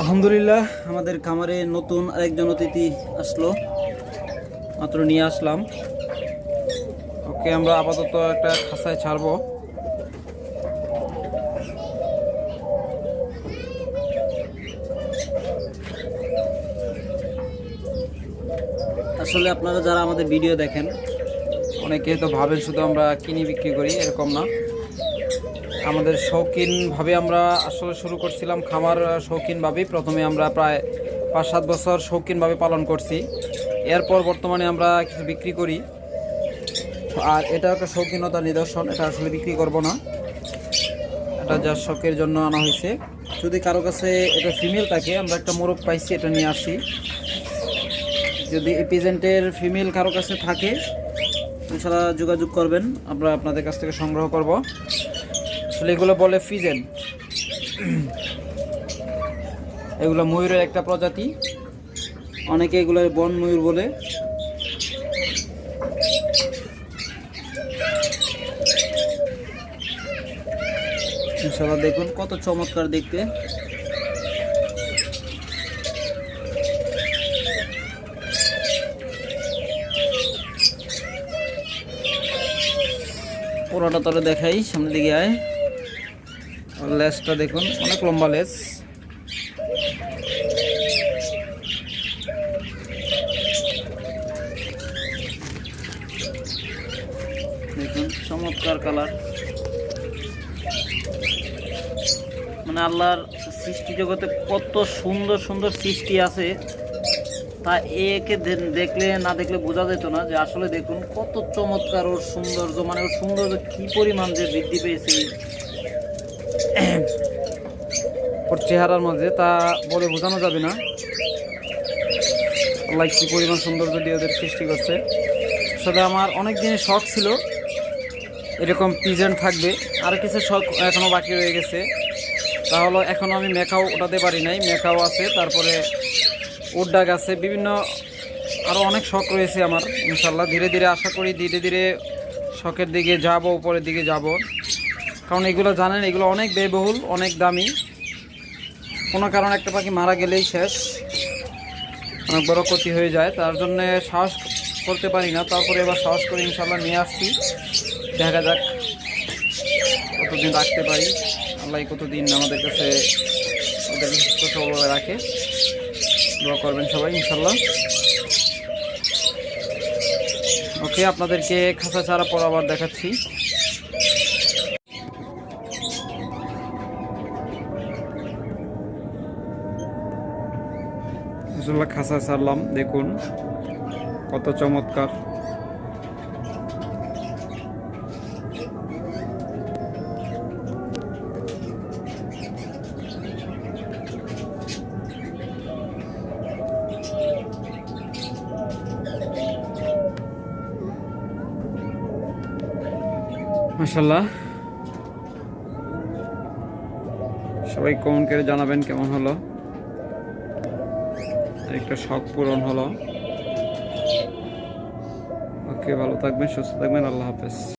আলহামদুলিল্লাহ, আমাদের খামারে নতুন আরেকজন অতিথি আসলো। মাত্র নিয়ে আসলাম। ওকে আমরা আপাতত একটা খাসায় ছাড়বো। আসলে আপনারা যারা আমাদের ভিডিও দেখেন অনেকে তো ভাবেন শুধু আমরা কিনি বিক্রি করি, এরকম না। আমাদের শৌখিনভাবে আমরা আসলে শুরু করছিলাম খামার শৌখিনভাবেই প্রথমে আমরা প্রায় পাঁচ সাত বছর শৌখিনভাবে পালন করছি। এরপর বর্তমানে আমরা কিছু বিক্রি করি। আর এটা একটা শৌখিনতার নিদর্শন, এটা আসলে বিক্রি করব না। এটা যা শখের জন্য আনা হয়েছে। যদি কারও কাছে এটা ফিমেল থাকে, আমরা একটা মোরগ পাইছি, এটা নিয়ে আসি। যদি এই পিজেন্টের ফিমেল কারও কাছে থাকে ইনশাল্লাহ যোগাযোগ করবেন। আমরা আপনাদের কাছ থেকে সংগ্রহ করব। আসলে এগুলো বলে ফিজেন। এগুলো ময়ূরের একটা প্রজাতি। অনেকে এগুলো বন ময়ূর বলে। ইনশাল্লাহ দেখুন কত চমৎকার দেখতে। পুরোটা তলে দেখাই, সামনের দিকে আয়। লেজটা দেখুন, অনেক লম্বা লেস। দেখুন, চমৎকার কালার। মানে আল্লাহর সৃষ্টি জগতে কত সুন্দর সুন্দর সৃষ্টি আছে। তা একে দেখলে না দেখলে বোঝা যেত না যে আসলে দেখুন কত চমৎকার ওর সৌন্দর্য মানে ওর সৌন্দর্য কি পরিমাণ যে বৃদ্ধি পেয়েছে। ওর চেহারার মধ্যে তা বলে বোঝানো যাবে না। আল্লাহ কি পরিমাণ সৌন্দর্য দিয়ে ওদের সৃষ্টি করছে। আসলে আমার অনেক দিনের শখ ছিল। এরকম পিজেন্ট থাকবে। আর কিছু শখ এখনও বাকি রয়ে গেছে। তাহলে এখনও আমি মেকাও ওঠাতে পারি নাই। মেকাও আছে, তারপরে উড্ডাক আছে, বিভিন্ন আরও অনেক শখ রয়েছে আমার ইনশাল্লাহ ধীরে ধীরে আশা করি ধীরে ধীরে শখের দিকে যাব, উপরের দিকে যাব। কারণ এগুলো জানেন, এগুলো অনেক ব্যয়বহুল, অনেক দামি। কোনো কারণে একটা পাখি মারা গেলেই শেষ, অনেক বড় ক্ষতি হয়ে যায়। তার জন্য সাহস করতে পারি না, তারপরে এবার সাহস করে ইনশাল্লাহ নিয়ে আসছি। দেখা যাক কতদিন রাখতে পারি। আল্লাহ কতদিন আমাদের কাছে ওদের সুস্থ রাখে। দোয়া করবেন সবাই ইনশাল্লাহ ওকে, আপনাদেরকে খাঁচা ছাড়া পর আবার দেখাচ্ছি। খাসা ছাড়লাম, দেখুন, কত চমৎকার। মাসাল্লাহ সবাই কমেন্ট করে জানাবেন কেমন হলো। একটা শখ পূরণ হলো। ওকে, ভালো থাকবেন, সুস্থ থাকবেন, আল্লাহ হাফেজ।